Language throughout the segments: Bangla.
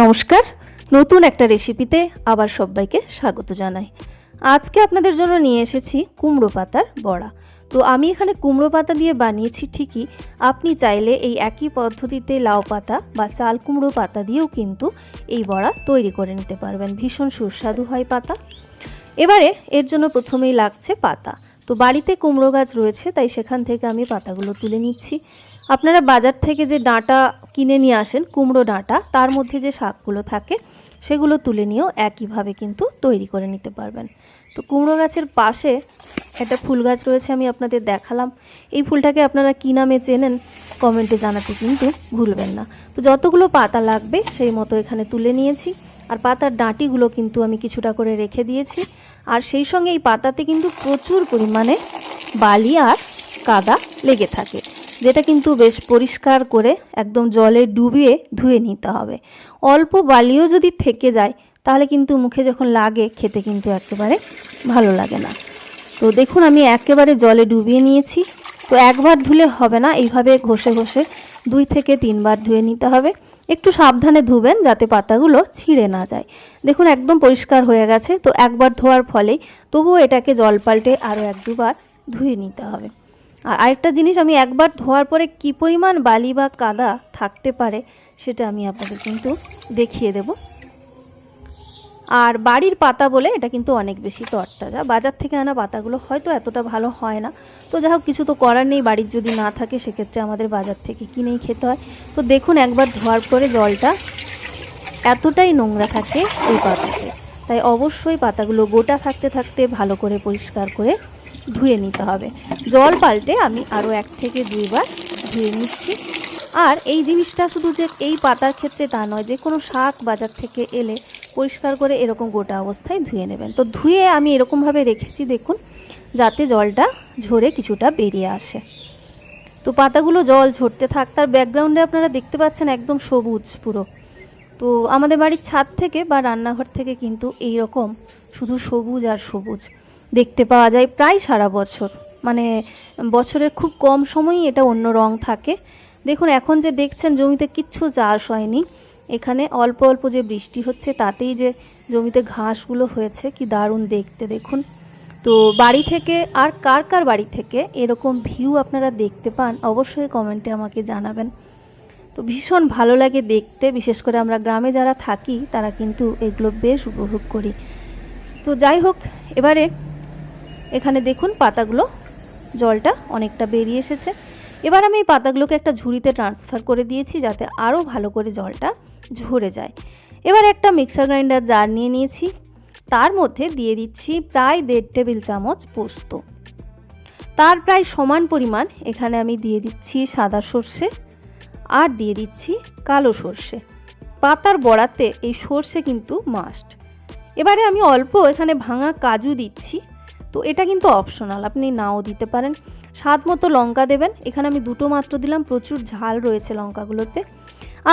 নমস্কার। নতুন একটা রেসিপিতে আবার সবাইকে স্বাগত জানাই। আজকে আপনাদের জন্য নিয়ে এসেছি কুমড়ো পাতার বড়া। তো আমি এখানে কুমড়ো পাতা দিয়ে বানিয়েছি ঠিকই। আপনি চাইলে এই একই পদ্ধতিতে লাউ পাতা বা চাল কুমড়ো পাতা দিয়েও কিন্তু এই বড়া তৈরি করে নিতে পারবেন। ভীষণ সুস্বাদু হয় পাতা। এবারে এর জন্য প্রথমেই লাগছে পাতা। তো বাড়িতে কুমড়ো গাছ রয়েছে, তাই সেখান থেকে আমি পাতাগুলো তুলে নিচ্ছি। আপনারা বাজার থেকে যে ডাঁটা কিনে নিয়ে আসেন, কুমড়ো ডাঁটা, তার মধ্যে যে শাকগুলো থাকে, সেগুলো তুলে নিয়েও একইভাবে কিন্তু তৈরি করে নিতে পারবেন। তো কুমড়ো গাছের পাশে একটা ফুল গাছ রয়েছে, আমি আপনাদের দেখালাম। এই ফুলটাকে আপনারা কী নামে চেনেন, কমেন্টে জানাতে কিন্তু ভুলবেন না। তো যতগুলো পাতা লাগবে, সেই মতো এখানে তুলে নিয়েছি। আর পাতার ডাঁটিগুলো কিন্তু আমি কিছুটা করে রেখে দিয়েছি। আর সেই সঙ্গে এই পাতাতে কিন্তু প্রচুর পরিমাণে বালি আর কাদা লেগে থাকে। যেটা কিন্তু বেশ পরিষ্কার করে একদম জলে ডুবিয়ে ধুয়ে নিতে হবে। অল্প বালিও যদি থেকে যায়, তাহলে কিন্তু মুখে যখন লাগে, খেতে কিন্তু একেবারে ভালো লাগে না। তো দেখুন, আমি একেবারে জলে ডুবিয়ে নিয়েছি। তো একবার ধুলে হবে না, এইভাবে ঘষে ঘষে দুই থেকে তিনবার ধুয়ে নিতে হবে। একটু সাবধানে ধুবেন যাতে পাতাগুলো ছিঁড়ে না যায়। দেখুন, একদম পরিষ্কার হয়ে গেছে। তো একবার ধোয়ার ফলে তবুও এটাকে জল পাল্টে আরও এক দুবার ধুয়ে নিতে হবে। আর আরেকটা জিনিস, আমি একবার ধোয়ার পরে কী পরিমাণ বালি বা কাদা থাকতে পারে সেটা আমি আপনাদের কিন্তু দেখিয়ে দেব। আর বাড়ির পাতা বলে এটা কিন্তু অনেক বেশি তরতাজা। বাজার থেকে আনা পাতাগুলো হয়তো এতটা ভালো হয় না। তো যাই হোক, কিছু তো করার নেই, বাড়ির যদি না থাকে সেক্ষেত্রে আমাদের বাজার থেকে কিনেই খেতে হয়। তো দেখুন, একবার ধোয়ার পরে জলটা এতটাই নোংরা থাকে এই পাতাতে। তাই অবশ্যই পাতাগুলো গোটা থাকতে থাকতে ভালো করে পরিষ্কার করে ধুয়ে নিতে হবে। জল পাল্টে আমি আরও এক থেকে দুইবার ধুয়ে নিচ্ছি। আর এই জিনিসটা শুধু যে এই পাতার ক্ষেত্রে তা নয়, যে কোনো শাক বাজার থেকে এলে পরিষ্কার করে এরকম গোটা অবস্থায় ধুয়ে নেবেন। তো ধুয়ে আমি এরকমভাবে রেখেছি, দেখুন, যাতে জলটা ঝরে কিছুটা বেরিয়ে আসে। তো পাতাগুলো জল ঝরতে থাক, তার ব্যাকগ্রাউন্ডে আপনারা দেখতে পাচ্ছেন একদম সবুজ পুরো। তো আমাদের বাড়ির ছাদ থেকে বা রান্নাঘর থেকে কিন্তু এই রকম শুধু সবুজ আর সবুজ। দেখতে পাওয়া যায় প্রায় সারা বছর। মানে বছরের খুব কম সময়ই এটা অন্য রং থাকে। দেখুন, এখন যে দেখছেন জমিতে কিচ্ছু চাষ হয়নি। এখানে অল্প অল্প যে বৃষ্টি হচ্ছে, তাতেই যে জমিতে ঘাসগুলো হয়েছে, কি দারুণ দেখতে দেখুন। তো বাড়ি থেকে আর কার কার বাড়ি থেকে এরকম ভিউ আপনারা দেখতে পান, অবশ্যই কমেন্টে আমাকে জানাবেন। তো ভীষণ ভালো লাগে দেখতে, বিশেষ করে আমরা গ্রামে যারা থাকি, তারা কিন্তু এগুলো বেশ উপভোগ করি। তো যাই হোক, এবারে এখানে দেখুন পাতাগুলো, জলটা অনেকটা বেরিয়ে এসেছে। এবার আমি এই পাতাগুলোকে একটা ঝুড়িতে ট্রান্সফার করে দিয়েছি যাতে আরও ভালো করে জলটা ঝরে যায়। এবার একটা মিক্সার গ্রাইন্ডার জার নিয়ে নিয়েছি। তার মধ্যে দিয়ে দিচ্ছি প্রায় দেড় টেবিল চামচ পোস্ত। তার প্রায় সমান পরিমাণ এখানে আমি দিয়ে দিচ্ছি সাদা সর্ষে আর দিয়ে দিচ্ছি কালো সর্ষে। পাতার বড়াতে এই সর্ষে কিন্তু মাস্ট এবারে আমি অল্প এখানে ভাঙা কাজু দিচ্ছি। তো এটা কিন্তু অপশনাল আপনি নাও দিতে পারেন। স্বাদ মতো লঙ্কা দেবেন। এখানে আমি দুটো মাত্র দিলাম, প্রচুর ঝাল রয়েছে লঙ্কাগুলোতে।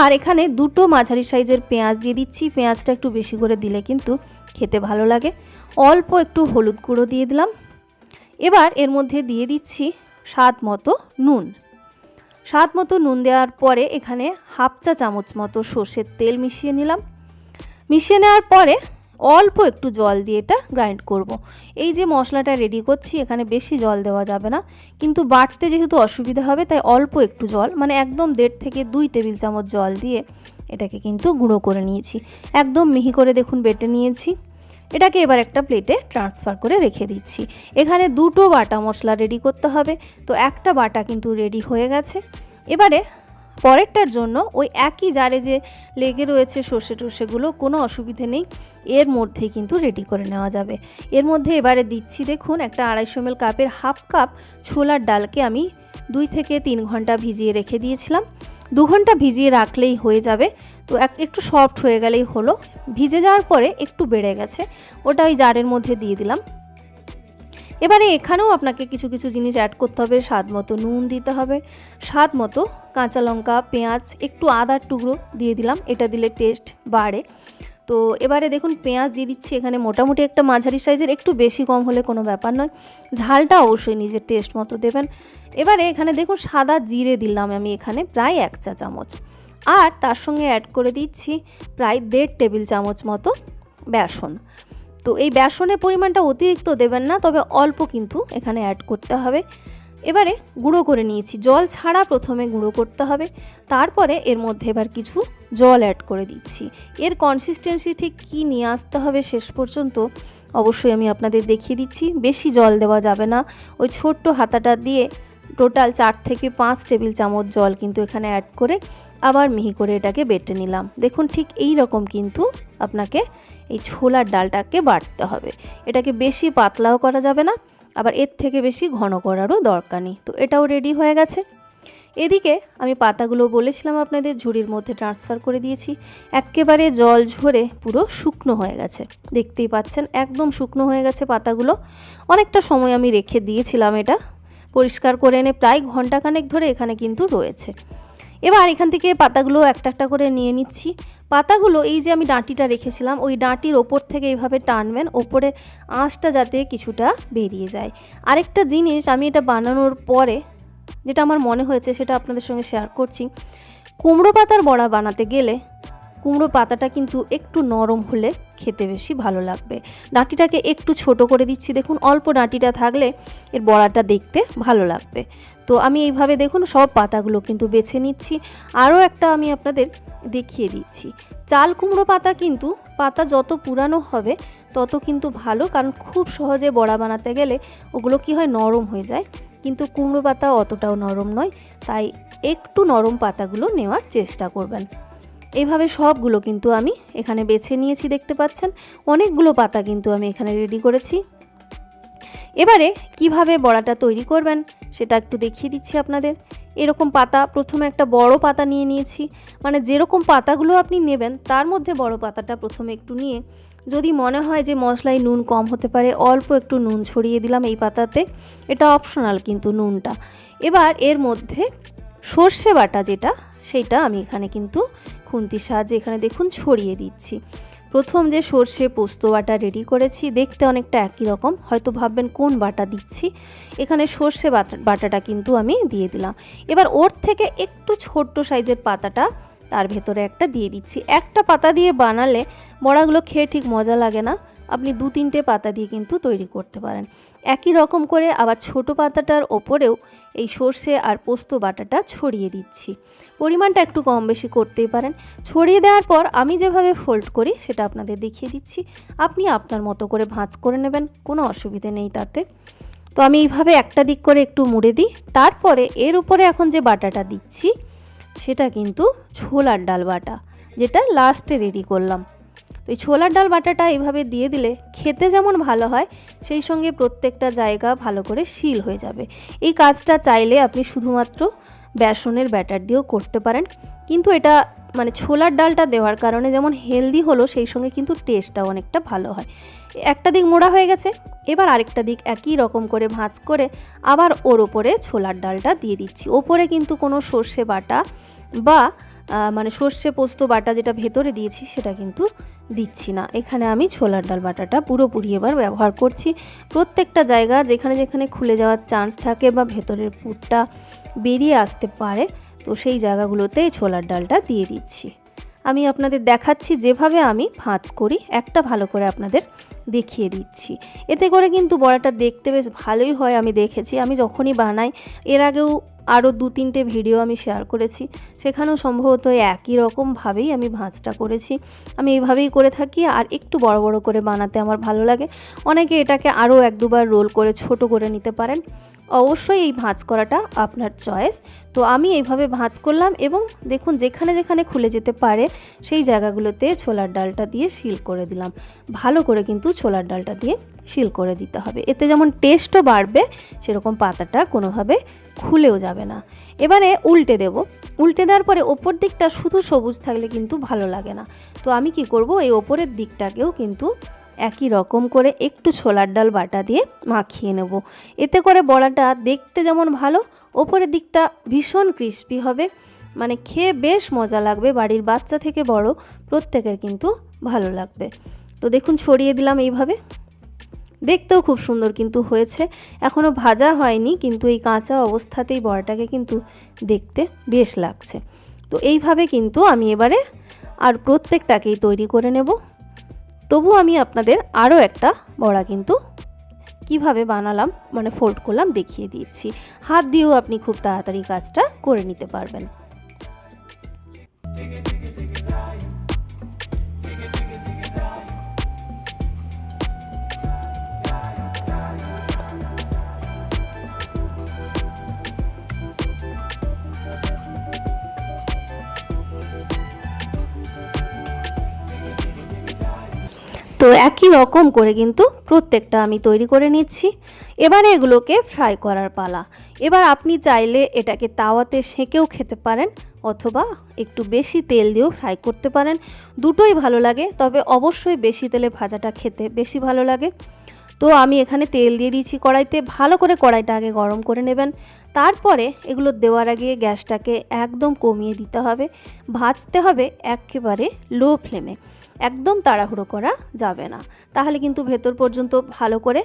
আর এখানে দুটো মাঝারি সাইজের পেঁয়াজ দিয়ে দিচ্ছি। পেঁয়াজটা একটু বেশি করে দিলে কিন্তু খেতে ভালো লাগে। অল্প একটু হলুদ গুঁড়ো দিয়ে দিলাম। এবার এর মধ্যে দিয়ে দিচ্ছি স্বাদ মতো নুন। স্বাদ মতো নুন দেওয়ার পরে এখানে হাফ চা চামচ মতো সর্ষের তেল মিশিয়ে নিলাম। মিশিয়ে নেওয়ার পরে অল্প একটু জল দিয়ে এটা গ্রাইন্ড করব। এই যে মশলাটা রেডি করছি, এখানে বেশি জল দেওয়া যাবে না। কিন্তু বাটতে যেহেতু অসুবিধা হবে, তাই অল্প একটু জল মানে একদম দেড় থেকে দুই টেবিল চামচ জল দিয়ে এটাকে কিন্তু গুঁড়ো করে নিয়েছি। একদম মিহি করে দেখুন বেটে নিয়েছি। এটাকে এবার একটা প্লেটে ট্রান্সফার করে রেখে দিচ্ছি। এখানে দুটো বাটা মশলা রেডি করতে হবে। তো একটা বাটা কিন্তু রেডি হয়ে গেছে। এবারে পরেরটার জন্য ওই একই জারে যে লেগে রয়েছে সর্ষে টর্ষেগুলো, কোনো অসুবিধে নেই। এর মধ্যেই কিন্তু রেডি করে নেওয়া যাবে। এর মধ্যে এবারে দিচ্ছি দেখুন একটা আড়াইশো এল কাপের হাফ কাপ ছোলার ডালকে আমি দুই থেকে তিন ঘণ্টা ভিজিয়ে রেখে দিয়েছিলাম। দু ঘণ্টা ভিজিয়ে রাখলেই হয়ে যাবে। তো এক, একটু সফট হয়ে গেলেই হলো। ভিজে যাওয়ার পরে একটু বেড়ে গেছে। ওটা ওই জারের মধ্যে দিয়ে দিলাম। এবারে এখানেও আপনাকে কিছু কিছু জিনিস অ্যাড করতে হবে। স্বাদ মতো নুন দিতে হবে। স্বাদ মতো কাঁচা লঙ্কা, পেঁয়াজ, একটু আদার টুকরো দিয়ে দিলাম। এটা দিলে টেস্ট বাড়ে। তো এবারে দেখুন, পেঁয়াজ দিয়ে দিচ্ছি এখানে মোটামুটি একটা মাঝারি সাইজের, একটু বেশি কম হলে কোনো ব্যাপার নয়। ঝালটা অবশ্যই নিজের টেস্ট মতো দেবেন। এবারে এখানে দেখুন, সাদা জিরে দিলাম আমি এখানে প্রায় এক চা চামচ। আর তার সঙ্গে অ্যাড করে দিচ্ছি প্রায় দেড় টেবিল চামচ মতো বেসন। তো এই বেসনের পরিমাণটা অতিরিক্ত দেবেন না, তবে অল্প কিন্তু এখানে অ্যাড করতে হবে। এবারে গুঁড়ো করে নিয়েছি। জল ছাড়া প্রথমে গুঁড়ো করতে হবে। তারপরে এর মধ্যে এবার কিছু জল অ্যাড করে দিচ্ছি। এর কনসিস্টেন্সি ঠিক কী নিয়ে আসতে হবে শেষ পর্যন্ত অবশ্যই আমি আপনাদের দেখিয়ে দিচ্ছি। বেশি জল দেওয়া যাবে না। ওই ছোট্ট হাতাটা দিয়ে টোটাল চার থেকে পাঁচ টেবিল চামচ জল কিন্তু এখানে অ্যাড করে আবার মিহি করে এটাকে বেটে নিলাম। দেখুন ঠিক এই রকম কিন্তু আপনাকে এই ছোলার ডালটাকে বাটতে হবে। এটাকে বেশি পাতলাও করা যাবে না, আবার এর থেকে বেশি ঘন করারও দরকার নেই। তো এটাও রেডি হয়ে গেছে। এদিকে আমি পাতাগুলো বলেছিলাম আপনাদের, ঝুড়ির মধ্যে ট্রান্সফার করে দিয়েছি। একেবারে জল ঝরে পুরো শুকনো হয়ে গেছে। দেখতেই পাচ্ছেন, একদম শুকনো হয়ে গেছে পাতাগুলো। অনেকটা সময় আমি রেখে দিয়েছিলাম এটা। পরিষ্কার করে এনে প্রায় ঘন্টাখানেক ধরে এখানে কিন্তু রয়েছে। এবার এখান থেকে পাতাগুলো একটা একটা করে নিয়ে নিচ্ছি। পাতাগুলো এই যে আমি ডাঁটিটা রেখেছিলাম, ওই ডাঁটির ওপর থেকে এইভাবে টানবেন, ওপরে আঁশটা যাতে কিছুটা বেরিয়ে যায়। আরেকটা জিনিস আমি এটা বানানোর পরে, যেটা আমার মনে হয়েছে সেটা আপনাদের সঙ্গে শেয়ার করছি। কুমড়ো পাতার বড়া বানাতে গেলে কুমড়ো পাতাটা কিন্তু একটু নরম হলে খেতে বেশি ভালো লাগবে। ডাঁটিটাকে একটু ছোট করে দিচ্ছি, দেখুন অল্প ডাঁটিটা থাকলে এর বড়াটা দেখতে ভালো লাগবে। তো আমি এইভাবে দেখুন সব পাতাগুলো কিন্তু বেছে নিচ্ছি। আরও একটা আমি আপনাদের দেখিয়ে দিচ্ছি। চাল কুমড়ো পাতা কিন্তু পাতা যত পুরানো হবে তত কিন্তু ভালো, কারণ খুব সহজে বড়া বানাতে গেলে ওগুলো কি হয় নরম হয়ে যায়। কিন্তু কুমড়ো পাতা অতটাও নরম নয়, তাই একটু নরম পাতাগুলো নেওয়ার চেষ্টা করবেন। এইভাবে সবগুলো কিন্তু আমি এখানে বেছে নিয়েছি, দেখতে পাচ্ছেন? অনেকগুলো পাতা কিন্তু আমি এখানে রেডি করেছি। এবারে কীভাবে বড়াটা তৈরি করবেন সেটা একটু দেখিয়ে দিচ্ছি আপনাদের। এরকম পাতা, প্রথমে একটা বড় পাতা নিয়ে নিয়েছি। মানে যেরকম পাতাগুলো আপনি নেবেন, তার মধ্যে বড় পাতাটা প্রথমে একটু নিয়ে, যদি মনে হয় যে মশলায় নুন কম হতে পারে, অল্প একটু নুন ছড়িয়ে দিলাম এই পাতাতে। এটা অপশনাল কিন্তু নুনটা। এবার এর মধ্যে সর্ষে বাটা যেটা সেইটা আমি এখানে কিন্তু খুন্তির সাহায্যে এখানে দেখুন ছড়িয়ে দিচ্ছি। প্রথম যে সর্ষে পোস্ত বাটা রেডি করেছি, দেখতে অনেকটা একই রকম, হয়তো ভাববেন কোন বাটা দিচ্ছি। এখানে সর্ষে বাটা, বাটাটা কিন্তু আমি দিয়ে দিলাম। এবার ওর থেকে একটু ছোট্ট সাইজের পাতাটা তার ভেতরে একটা দিয়ে দিচ্ছি। একটা পাতা দিয়ে বানালে বড়াগুলো খেয়ে ঠিক মজা লাগে না। আপনি দু তিনটে পাতা দিয়ে কিন্তু তৈরি করতে পারেন। একই রকম করে আবার ছোট পাতাটার ওপরেও এই সর্ষে আর পোস্ত বাটাটা ছড়িয়ে দিচ্ছি। পরিমাণটা একটু কম বেশি করতেই পারেন। ছড়িয়ে দেওয়ার পর আমি যেভাবে ফোল্ড করি সেটা আপনাদের দেখিয়ে দিচ্ছি। আপনি আপনার মতো করে ভাঁজ করে নেবেন, কোনো অসুবিধে নেই তাতে। তো আমি এইভাবে একটা দিক করে একটু মুড়ে দিই। তারপরে এর উপরে এখন যে বাটাটা দিচ্ছি, সেটা কিন্তু ছোলার ডাল বাটা, যেটা লাস্টে রেডি করলাম। তো এই ছোলার ডাল বাটাটা এইভাবে দিয়ে দিলে খেতে যেমন ভালো হয়, সেই সঙ্গে প্রত্যেকটা জায়গা ভালো করে শিল হয়ে যাবে। এই কাজটা চাইলে আপনি শুধুমাত্র বেসনের ব্যাটার দিয়েও করতে পারেন। কিন্তু এটা মানে ছোলার ডালটা দেওয়ার কারণে যেমন হেলদি হলো, সেই সঙ্গে কিন্তু টেস্টটাও অনেকটা ভালো হয়। একটা দিক মোড়া হয়ে গেছে, এবার আরেকটা দিক একই রকম করে ভাঁজ করে আবার ওর ওপরে ছোলার ডালটা দিয়ে দিচ্ছি। ওপরে কিন্তু কোনো সর্ষে বাটা বা মানে সর্ষে পোস্ত বাটা যেটা ভেতরে দিয়েছি, সেটা কিন্তু দিচ্ছি না। এখানে আমি ছোলার ডাল বাটাটা পুরোপুরি এবার ব্যবহার করছি। প্রত্যেকটা জায়গা যেখানে যেখানে খুলে যাওয়ার চান্স থাকে বা ভেতরের পুরটা বেরিয়ে আসতে পারে, তো সেই জায়গাগুলোতে ছোলার ডালটা দিয়ে দিচ্ছি। আমি আপনাদের দেখাচ্ছি যেভাবে আমি ভাঁজ করি। একটা ভালো করে আপনাদের দেখিয়ে দিচ্ছি। এতে করে কিন্তু বড়াটা দেখতে বেশ ভালোই হয় আমি দেখেছি। আমি যখনই বানাই, এর আগেও আরও দু তিনটে ভিডিও আমি শেয়ার করেছি। সেখানেও সম্ভবত একই রকমভাবেই আমি ভাঁজটা করেছি। আমি এইভাবেই করে থাকি আর একটু বড় বড় করে বানাতে আমার ভালো লাগে। অনেকে এটাকে আরও এক দুবার রোল করে ছোট করে নিতে পারেন। অবশ্যই এই ভাঁজ করাটা আপনার চয়েস। তো আমি এইভাবে ভাঁজ করলাম এবং দেখুন যেখানে যেখানে খুলে যেতে পারে, সেই জায়গাগুলোতে ছোলার ডালটা দিয়ে শিল করে দিলাম। ভালো করে কিন্তু ছোলার ডালটা দিয়ে শিল করে দিতে হবে। এতে যেমন টেস্টও বাড়বে, সেরকম পাতাটা কোনোভাবে খুলেও যাবে না। এবারে উল্টে দেব। উল্টে দেওয়ার পরে ওপর দিকটা শুধু সবুজ থাকলে কিন্তু ভালো লাগে না। তো আমি কি করব, এই ওপরের দিকটাকেও কিন্তু একই রকম করে একটু ছোলার ডাল বাটা দিয়ে মাখিয়ে নেব। এতে করে বড়াটা দেখতে যেমন ভালো, ওপরের দিকটা ভীষণ ক্রিস্পি হবে। মানে খেয়ে বেশ মজা লাগবে, বাড়ির বাচ্চা থেকে বড় প্রত্যেকের কিন্তু ভালো লাগবে। তো দেখুন, ছড়িয়ে দিলাম এইভাবে। দেখতেও খুব সুন্দর কিন্তু হয়েছে। এখনও ভাজা হয়নি, কিন্তু এই কাঁচা অবস্থাতেই বড়াটাকে কিন্তু দেখতে বেশ লাগছে। তো এইভাবে কিন্তু আমি এবারে আর প্রত্যেকটাকেই তৈরি করে নেব। তবু আমি আপনাদের আরও একটা বড়া কিন্তু কীভাবে বানালাম মানে ফোল্ড করলাম দেখিয়ে দিচ্ছি। হাত দিয়েও আপনি খুব তাড়াতাড়ি কাজটা করে নিতে পারবেন। একই রকম করে কিন্তু প্রত্যেকটা আমি তৈরি করে নিচ্ছি। এবারে এগুলোকে ফ্রাই করার পালা। এবার আপনি চাইলে এটাকে তাওয়াতে সেঁকেও খেতে পারেন অথবা একটু বেশি তেল দিয়েও ফ্রাই করতে পারেন। দুটোই ভালো লাগে, তবে অবশ্যই বেশি তেলে ভাজাটা খেতে বেশি ভালো লাগে। তো আমি এখানে তেল দিয়ে দিয়েছি কড়াইতে, ভালো করে কড়াইটা আগে গরম করে নেবেন। তারপরে এগুলো দেওয়ার আগে গ্যাসটাকে একদম কমিয়ে দিতে হবে। ভাজতে হবে একেবারে লো ফ্লেমে। একদম তাড়াহুড়ো করা যাবে না। তাহলে কিন্তু ভেতর পর্যন্ত ভালো করে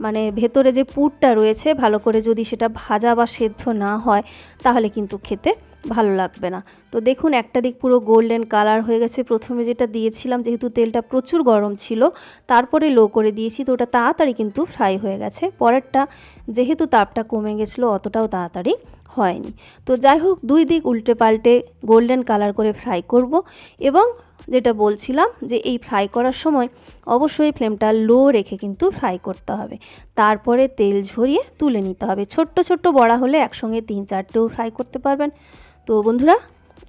মানে ভেতরে যে পুরটা রয়েছে, ভালো করে যদি সেটা ভাজা বা সেদ্ধ না হয়, তাহলে কিন্তু খেতে ভালো লাগবে না। তো দেখুন, একটা দিক পুরো গোল্ডেন কালার হয়ে গেছে। প্রথমে যেটা দিয়েছিলাম, যেহেতু তেলটা প্রচুর গরম ছিল, তারপরে লো করে দিয়েছি, তো ওটা তাড়াতাড়ি কিন্তু ফ্রাই হয়ে গেছে। পরেরটা, যেহেতু তাপটা কমে গেছিল, অতটাও তাড়াতাড়ি হয়নি। তো যাই হোক, দুই দিক উল্টে পাল্টে গোল্ডেন কালার করে ফ্রাই করব এবং যেটা বলছিলাম যে এই ফ্রাই করার সময় অবশ্যই ফ্লেমটা লো রেখে কিন্তু ফ্রাই করতে হবে। তারপরে তেল ঝরিয়ে তুলে নিতে হবে। ছোট্ট ছোট্ট বড়া হলে একসঙ্গে তিন চারটেও ফ্রাই করতে পারবেন। তো বন্ধুরা,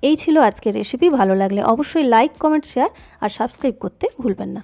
এই ছিল আজকের রেসিপি। ভালো লাগলে অবশ্যই লাইক, কমেন্ট, শেয়ার আর সাবস্ক্রাইব করতে ভুলবেন না।